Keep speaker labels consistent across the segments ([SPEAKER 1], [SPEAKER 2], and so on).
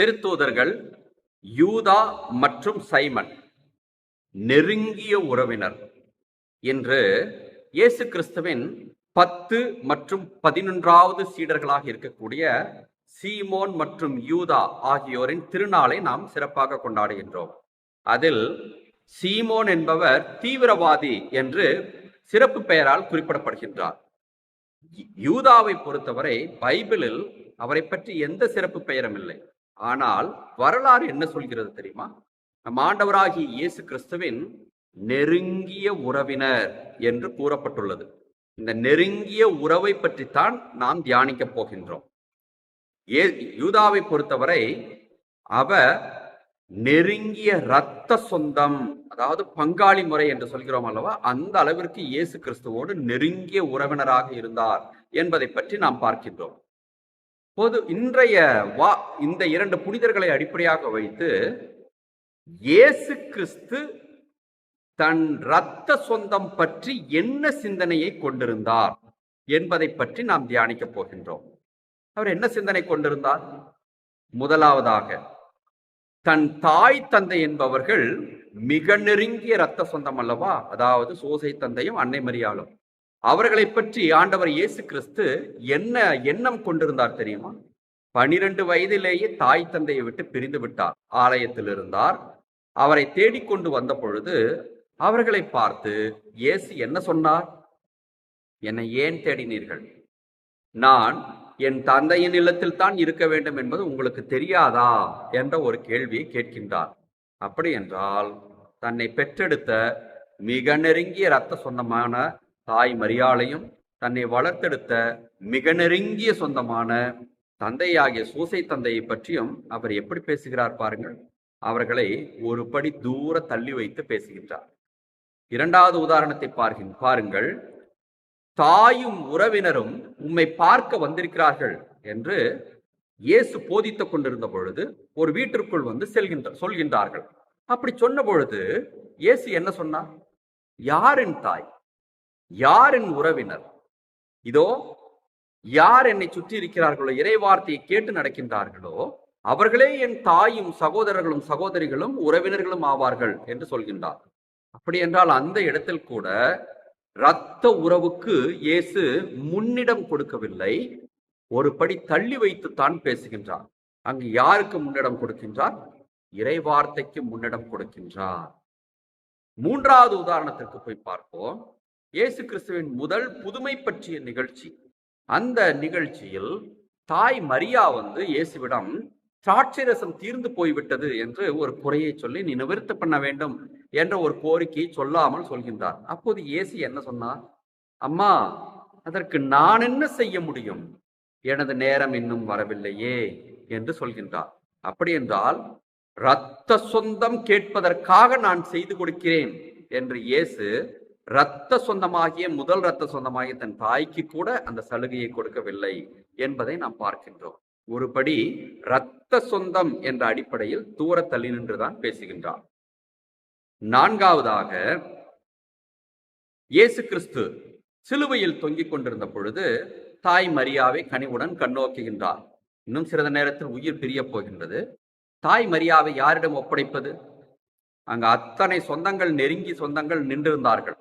[SPEAKER 1] திருத்தூதர்கள் யூதா மற்றும் சைமன் நெருங்கிய உறவினர் என்று இயேசு கிறிஸ்துவின் பத்து மற்றும் பதினொன்றாவது சீடர்களாக இருக்கக்கூடிய சீமோன் மற்றும் யூதா ஆகியோரின் திருநாளை நாம் சிறப்பாக கொண்டாடுகின்றோம். அதில் சீமோன் என்பவர் தீவிரவாதி என்று சிறப்பு பெயரால் குறிப்பிடப்படுகின்றார். யூதாவை பொறுத்தவரை பைபிளில் அவரை பற்றி எந்த சிறப்பு பெயரும் இல்லை. ஆனால் வரலாறு என்ன சொல்கிறது தெரியுமா? நம் ஆண்டவராகிய இயேசு கிறிஸ்துவின் நெருங்கிய உறவினர் என்று கூறப்பட்டுள்ளது. இந்த நெருங்கிய உறவை பற்றித்தான் நாம் தியானிக்க போகின்றோம். ஏ யூதாவை பொறுத்தவரை அவ நெருங்கிய இரத்த சொந்தம் அதாவது பங்காளி முறை என்று சொல்கிறோம் அல்லவா? அந்த அளவிற்கு இயேசு கிறிஸ்துவோடு நெருங்கிய உறவினராக இருந்தார் என்பதை பற்றி நாம் பார்க்கின்றோம். பொது இன்றைய வா இந்த இரண்டு புனிதர்களை அடிப்படையாக வைத்து இயேசு கிறிஸ்து தன் இரத்த சொந்தம் பற்றி என்ன சிந்தனையை கொண்டிருந்தார் என்பதை பற்றி நாம் தியானிக்க போகின்றோம். அவர் என்ன சிந்தனை கொண்டிருந்தார்? முதலாவதாக தன் தாய் தந்தை என்பவர்கள் மிக நெருங்கிய இரத்த சொந்தம் அல்லவா? அதாவது சோசை தந்தையும் அன்னை மரியாளும். அவர்களை பற்றி ஆண்டவர் இயேசு கிறிஸ்து என்ன எண்ணம் கொண்டிருந்தார் தெரியுமா? பனிரெண்டு வயதிலேயே தாய் தந்தையை விட்டு பிரிந்து விட்டார். ஆலயத்தில் இருந்தார். அவரை தேடிக்கொண்டு வந்த பொழுது அவர்களை பார்த்து இயேசு என்ன சொன்னார்? என்னை ஏன் தேடினீர்கள்? நான் என் தந்தையின் இல்லத்தில் தான் இருக்க வேண்டும் என்பது உங்களுக்கு தெரியாதா? என்ற ஒரு கேள்வியை கேட்கின்றார். அப்படி என்றால் தன்னை பெற்றெடுத்த மிக நெருங்கிய இரத்த சொந்தமான தாய் மரியாளையும் தன்னை வளர்த்தெடுத்த மிக நெருங்கிய சொந்தமான தந்தையாகிய சூசை தந்தையை பற்றியும் அவர் எப்படி பேசுகிறார் பாருங்கள். அவர்களை ஒரு படி தூர தள்ளி வைத்து பேசுகின்றார். இரண்டாவது உதாரணத்தை பார்க்கின் பாருங்கள். தாயும் உறவினரும் உம்மை பார்க்க வந்திருக்கிறார்கள் என்று இயேசு போதித்துக் கொண்டிருந்த பொழுது ஒரு வீட்டிற்குள் வந்து செல்கின்ற சொல்கின்றார்கள். அப்படி சொன்ன பொழுது இயேசு என்ன சொன்னார்? யாரின் தாய்? யாரின் உறவினர்? இதோ யார் என்னை சுற்றி இருக்கிறார்களோ இறைவார்த்தையை கேட்டு நடக்கின்றார்களோ அவர்களே என் தாயும் சகோதரர்களும் சகோதரிகளும் உறவினர்களும் ஆவார்கள் என்று சொல்கின்றார். அப்படி என்றால் அந்த இடத்தில் கூட இரத்த உறவுக்கு இயேசு முன்னிடம் கொடுக்கவில்லை. ஒரு படி தள்ளி வைத்துத்தான் பேசுகின்றார். அங்கு யாருக்கு முன்னிடம் கொடுக்கின்றார்? இறைவார்த்தைக்கு முன்னிடம் கொடுக்கின்றார். மூன்றாவது உதாரணத்திற்கு போய் பார்ப்போம். இயேசு கிறிஸ்துவின் முதல் புதுமை பற்றிய நிகழ்ச்சி. அந்த நிகழ்ச்சியில் தாய் மரியா வந்து இயேசுவிடம் திராட்சை ரசம் தீர்ந்து போய்விட்டது என்று ஒரு குறையை சொல்லி நீ நிவர்த்தி பண்ண வேண்டும் என்ற ஒரு கோரிக்கையை சொல்லாமல் சொல்கின்றார். அப்போது இயேசு என்ன சொன்னார்? அம்மா அதற்கு நான் என்ன செய்ய முடியும்? எனது நேரம் இன்னும் வரவில்லையே என்று சொல்கின்றார். அப்படி என்றால் இரத்த சொந்தம் கேட்பதற்காக நான் செய்து கொடுக்கிறேன் என்று இயேசு இரத்த சொந்தமாகிய முதல் இரத்த சொந்தமாகிய தன் தாய்க்கு கூட அந்த சலுகையை கொடுக்கவில்லை என்பதை நாம் பார்க்கின்றோம். ஒருபடி இரத்த சொந்தம் என்ற அடிப்படையில் தூர தள்ளி நின்றுதான் பேசுகின்றார். நான்காவதாக இயேசு கிறிஸ்து சிலுவையில் தொங்கிக் கொண்டிருந்த பொழுது தாய் மரியாவை கனிவுடன் கண்ணோக்குகின்றார். இன்னும் சிறிது நேரத்தில் உயிர் பிரிய போகின்றது. தாய் மரியாவை யாரிடம் ஒப்படைப்பது? அங்கு அத்தனை சொந்தங்கள் நெருங்கி சொந்தங்கள் நின்றிருந்தார்கள்.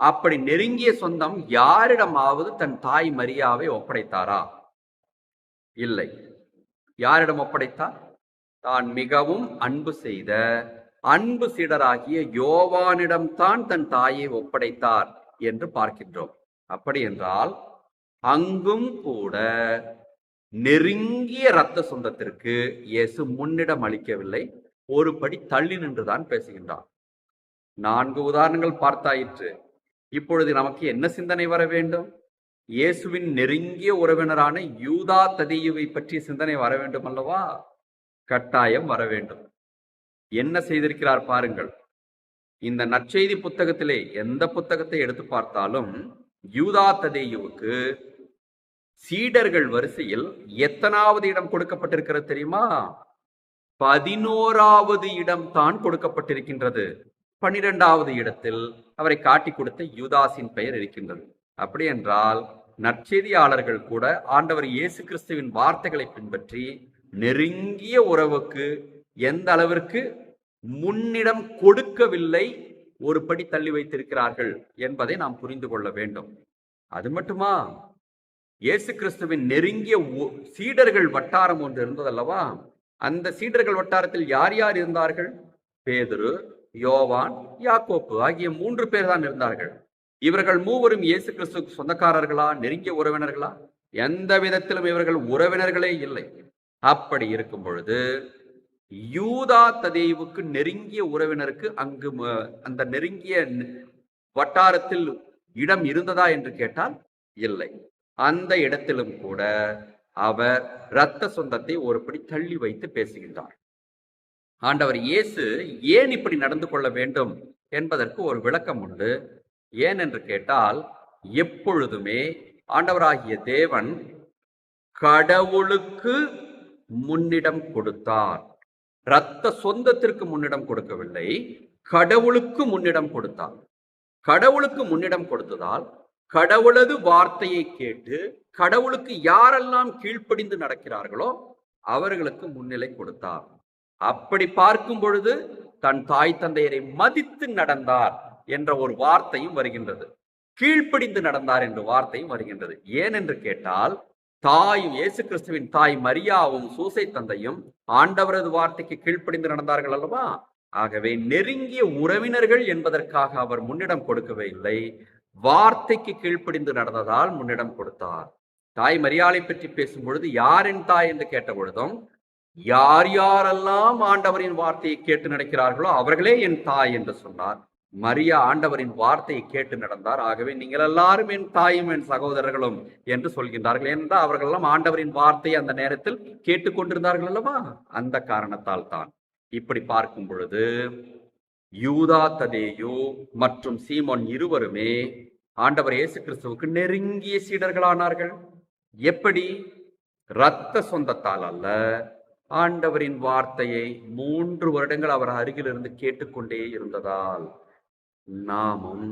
[SPEAKER 1] அப்படி நெருங்கிய சொந்தம் யாரிடமாவது தன் தாய் மரியாவை ஒப்படைத்தாரா? இல்லை. யாரிடம் ஒப்படைத்தார்? தான் மிகவும் அன்பு செய்த அன்பு சீடராகிய யோவானிடம்தான் தன் தாயை ஒப்படைத்தார் என்று பார்க்கின்றோம். அப்படி என்றால் அங்கும் கூட நெருங்கிய இரத்த சொந்தத்திற்கு இயேசு முன்னிடம் அளிக்கவில்லை. ஒரு படி தள்ளி நின்றுதான் பேசுகின்றார் நான்கு உதாரணங்கள் பார்த்தாயிற்று. இப்பொழுது நமக்கு என்ன சிந்தனை வர வேண்டும்? இயேசுவின் நெருங்கிய உறவினரான யூதா ததியுவை பற்றிய சிந்தனை வர வேண்டும் அல்லவா? கட்டாயம் வர வேண்டும். என்ன செய்திருக்கிறார் பாருங்கள். இந்த நற்செய்தி புத்தகத்திலே எந்த புத்தகத்தை எடுத்து பார்த்தாலும் யூதா ததேயுவுக்கு சீடர்கள் வரிசையில் எத்தனாவது இடம் கொடுக்கப்பட்டிருக்கிறது தெரியுமா? பதினோராவது இடம் தான் கொடுக்கப்பட்டிருக்கின்றது. பன்னிரெண்டாவது இடத்தில் அவரை காட்டி கொடுத்த யூதாஸின் பெயர் இருக்கின்றது. அப்படி என்றால் நற்செய்தியாளர்கள் கூட ஆண்டவர் இயேசு கிறிஸ்துவின் வார்த்தைகளை பின்பற்றி நெருங்கிய உறவுக்கு எந்த அளவிற்கு முன்னிடம் கொடுக்கவில்லை ஒரு படி தள்ளி வைத்திருக்கிறார்கள் என்பதை நாம் புரிந்து கொள்ள வேண்டும். அது மட்டுமா? இயேசு கிறிஸ்துவின் நெருங்கிய ஒ- சீடர்கள் வட்டாரம் ஒன்று இருந்ததல்லவா? அந்த சீடர்கள் வட்டாரத்தில் யார் யார் இருந்தார்கள்? பேதுரு யோவான் யாக்கோப்பு ஆகிய மூன்று பேர் தான் இருந்தார்கள். இவர்கள் மூவரும் இயேசு கிறிஸ்துக்கு சொந்தக்காரர்களா நெருங்கிய உறவினர்களா? எந்த விதத்திலும் இவர்கள் உறவினர்களே இல்லை. அப்படி இருக்கும் பொழுது யூதா ததேவுக்கு நெருங்கிய உறவினருக்கு அங்கு அந்த நெருங்கிய ந- வட்டாரத்தில் இடம் இருந்ததா என்று கேட்டால் இல்லை. அந்த இடத்திலும் கூட அவர் இரத்த சொந்தத்தை ஒருபடி தள்ளி வைத்து பேசுகின்றார். ஆண்டவர் இயேசு ஏன் இப்படி நடந்து கொள்ள வேண்டும் என்பதற்கு ஒரு விளக்கம் உண்டு. ஏன் என்று கேட்டால் எப்பொழுதுமே ஆண்டவராகிய தேவன் கடவுளுக்கு முன்னிடம் கொடுத்தார். இரத்த சொந்தத்திற்கு முன்னிடம் கொடுக்கவில்லை கடவுளுக்கு முன்னிடம் கொடுத்தார். கடவுளுக்கு முன்னிடம் கொடுத்ததால் கடவுளது வார்த்தையை கேட்டு கடவுளுக்கு யாரெல்லாம் கீழ்ப்படிந்து நடக்கிறார்களோ அவர்களுக்கு முன்னிலை கொடுத்தார். அப்படி பார்க்கும் பொழுது தன் தாய் தந்தையரை மதித்து நடந்தார் என்ற ஒரு வார்த்தையும் வருகின்றது. கீழ்ப்படிந்து நடந்தார் என்ற வார்த்தையும் வருகின்றது. ஏன் என்று கேட்டால் தாயும் இயேசு கிறிஸ்துவின் தாய் மரியாவும் சூசை தந்தையும் ஆண்டவரது வார்த்தைக்கு கீழ்ப்படிந்து நடந்தார்கள் அல்லவா? ஆகவே நெருங்கிய உறவினர்கள் என்பதற்காக அவர் முன்னிடம் கொடுக்கவே இல்லை. வார்த்தைக்கு கீழ்ப்படிந்து நடந்ததால் முன்னிடம் கொடுத்தார். தாய் மரியாதை பற்றி பேசும் பொழுது யாரின் தாய்? என்று கேட்ட பொழுதும் யார் யாரெல்லாம் ஆண்டவரின் வார்த்தையை கேட்டு நடக்கிறார்களோ அவர்களே என் தாய் என்று சொன்னார். மரியா ஆண்டவரின் வார்த்தையை கேட்டு நடந்தார். ஆகவே நீங்கள் எல்லாரும் என் தாயும் என் சகோதரர்களும் என்று சொல்கின்றார்கள். என்றால் அவர்கள் எல்லாம் ஆண்டவரின் வார்த்தையை அந்த நேரத்தில் கேட்டுக்கொண்டிருந்தார்கள் அல்லவா? அந்த காரணத்தால் தான். இப்படி பார்க்கும் பொழுது யூதா ததேயு மற்றும் சீமோன் இருவருமே ஆண்டவர் இயேசு கிறிஸ்துவுக்கு நெருங்கிய சீடர்களானார்கள். எப்படி? இரத்த சொந்தத்தால் அல்ல. ஆண்டவரின் வார்த்தையை மூன்று வருடங்கள் அவர் அருகிலிருந்து கேட்டுக்கொண்டே இருந்ததால் நாமும்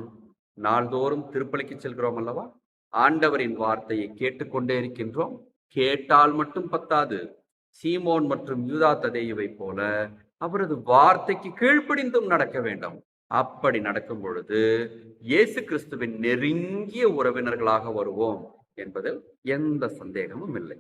[SPEAKER 1] நாள்தோறும் திருப்பலிக்கு செல்கிறோம் அல்லவா? ஆண்டவரின் வார்த்தையை கேட்டுக்கொண்டே இருக்கின்றோம். கேட்டால் மட்டும் பத்தாது. சீமோன் மற்றும் யூதா ததேயுவை போல அவரது வார்த்தைக்கு கீழ்ப்படிந்தும் நடக்க வேண்டும். அப்படி நடக்கும் பொழுது இயேசு கிறிஸ்துவின் நெருங்கிய உறவினர்களாக வருவோம் என்பதில் எந்த சந்தேகமும் இல்லை.